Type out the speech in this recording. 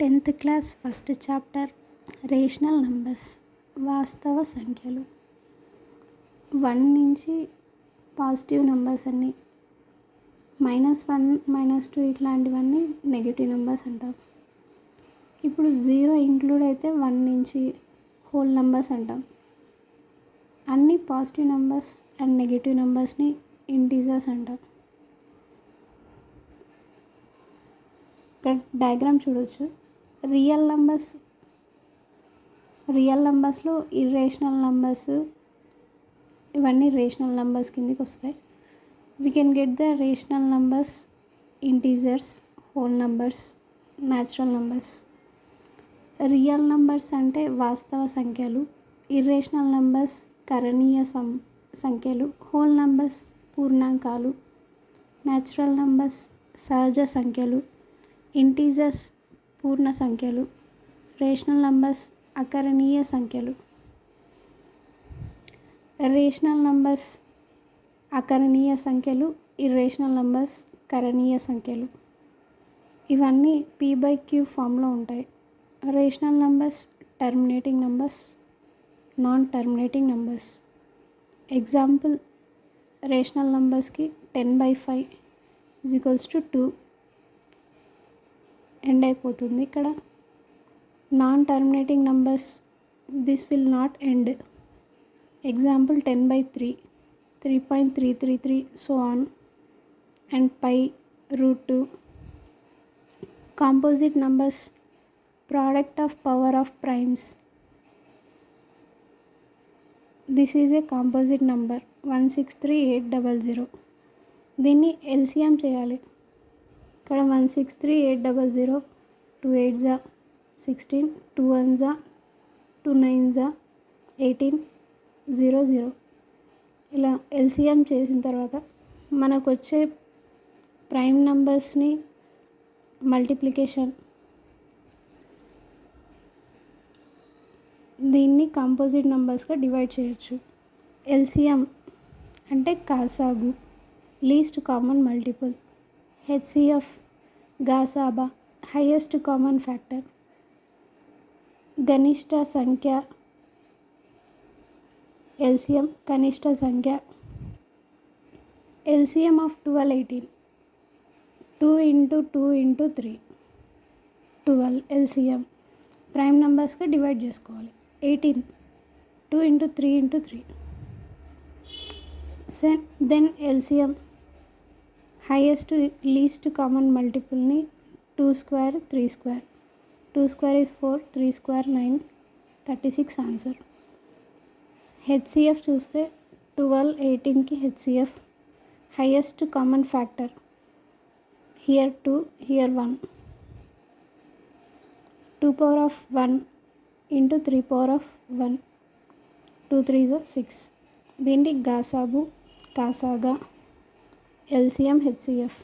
Tenth class first chapter rational numbers వాస్తవ సంఖ్యలు. One నుంచి పాజిటివ్ నెంబర్స్ అన్నీ. మైనస్ వన్ మైనస్ టూ ఇట్లాంటివన్నీ నెగిటివ్ నెంబర్స్ అంటాం. ఇప్పుడు జీరో ఇంక్లూడ్ అయితే వన్ నుంచి హోల్ నెంబర్స్ అంటాం. అన్ని పాజిటివ్ నెంబర్స్ అండ్ నెగిటివ్ నెంబర్స్ని ఇంటీజర్స్ అంటాం. ఇక్కడ డయాగ్రామ్ చూడొచ్చు. రియల్ నంబర్స్ రియల్ నంబర్స్లో ఇర్రేషనల్ నంబర్స్ ఇవన్నీ రేషనల్ నంబర్స్ కిందకి వస్తాయి. We can get the rational numbers integers whole numbers natural numbers real numbers అంటే వాస్తవ సంఖ్యలు ఇర్రేషనల్ నంబర్స్ కరణీయ సం సంఖ్యలు హోల్ నంబర్స్ పూర్ణాంకాలు న్యాచురల్ నంబర్స్ సహజ సంఖ్యలు ఇంటీజర్స్ పూర్ణ సంఖ్యలు రేషనల్ నంబర్స్ అకరణీయ సంఖ్యలు. రేషనల్ నంబర్స్ అకరణీయ సంఖ్యలు ఇర్రేషనల్ నంబర్స్ కరణీయ సంఖ్యలు. ఇవన్నీ పీ బై క్యూ ఫామ్లో ఉంటాయి. Rational numbers terminating numbers non terminating numbers. Example rational నంబర్స్కి ten by five is equals to two end అయిపోతుంది ఇక్కడ. Non terminating numbers this will not end example ten by three three point three three three so on and pi root two composite numbers product of power of primes this is a composite number one six three eight double zero దీన్ని LCM చేయాలి. ఇక్కడ one six three eight double zero two eight జా sixteen two one జా two nine జా eighteen zero zero. ఇలా LCM చేసిన తర్వాత మనకు వచ్చే ప్రైమ్ నంబర్స్ని మల్టిప్లికేషన్. దీన్ని కంపోజిట్ నంబర్స్గా డివైడ్ చేయొచ్చు. ఎల్సిఎం అంటే కాసాగు లీస్ట్ కామన్ మల్టిపుల్. హెచ్సిఎఫ్ గాసాబా హైయెస్ట్ కామన్ ఫ్యాక్టర్ గనిష్ట సంఖ్య ఎల్సిఎం కనిష్ట సంఖ్య LCM of twelve eighteen two into two into three twelve LCM prime నెంబర్స్గా divide చేసుకోవాలి. Eighteen two into three into three సెన్ then LCM highest least common మల్టిపుల్ని two square three square two square is four three square nine thirty six answer HCF చూస్తే twelve ఎయిటీన్కి HCF highest common factor here two here one two power of one into three power of one two three Joe six దీన్ని గాసాబు కాసాగా LCM HCF